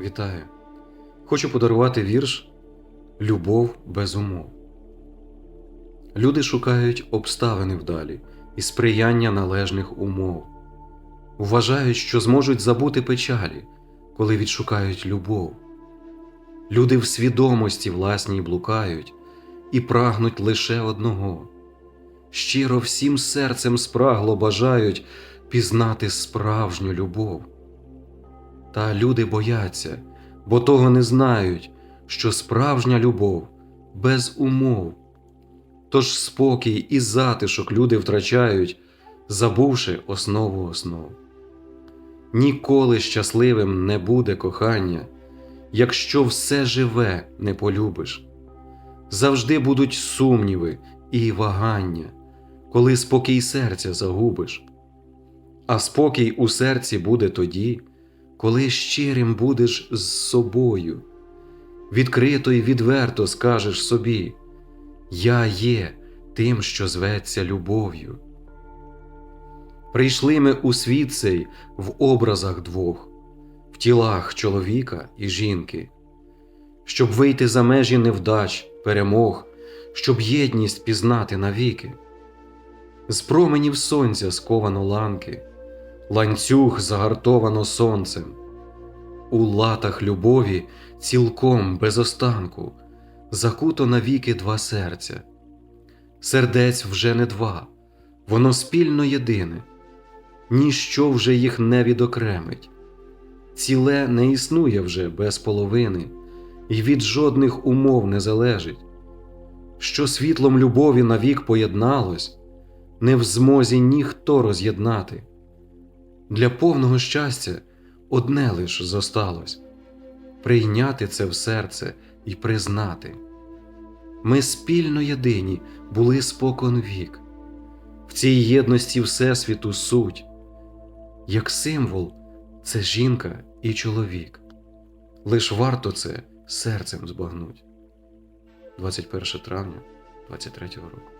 Вітаю! Хочу подарувати вірш Любов без умов. Люди шукають обставини вдалі і сприяння належних умов. Вважають, що зможуть забути печалі, коли відшукають любов. Люди в свідомості власній блукають і прагнуть лише одного. Щиро всім серцем спрагло бажають пізнати справжню любов. Та люди бояться, бо того не знають, що справжня любов без умов. Тож спокій і затишок люди втрачають, забувши основу основ. Ніколи щасливим не буде кохання, якщо все живе не полюбиш. Завжди будуть сумніви і вагання, коли спокій серця загубиш. А спокій у серці буде тоді, коли щирим будеш з собою, відкрито й відверто скажеш собі: Я є тим, що зветься любов'ю. Прийшли ми у світ цей в образах двох, в тілах чоловіка і жінки, щоб вийти за межі невдач, перемог, щоб єдність пізнати навіки. З променів сонця сковано ланки, ланцюг загартовано сонцем, у латах любові цілком без останку закуто навіки два серця. Сердець вже не два, воно спільно єдине, ніщо вже їх не відокремить. Ціле не існує вже без половини, і від жодних умов не залежить. Що світлом любові навік поєдналось, не в змозі ніхто роз'єднати. Для повного щастя одне лиш зосталось прийняти це в серце і признати. Ми спільно єдині були спокон вік, в цій єдності Всесвіту суть, як символ це жінка і чоловік. Лиш варто це серцем збагнуть. 21 травня 23 року.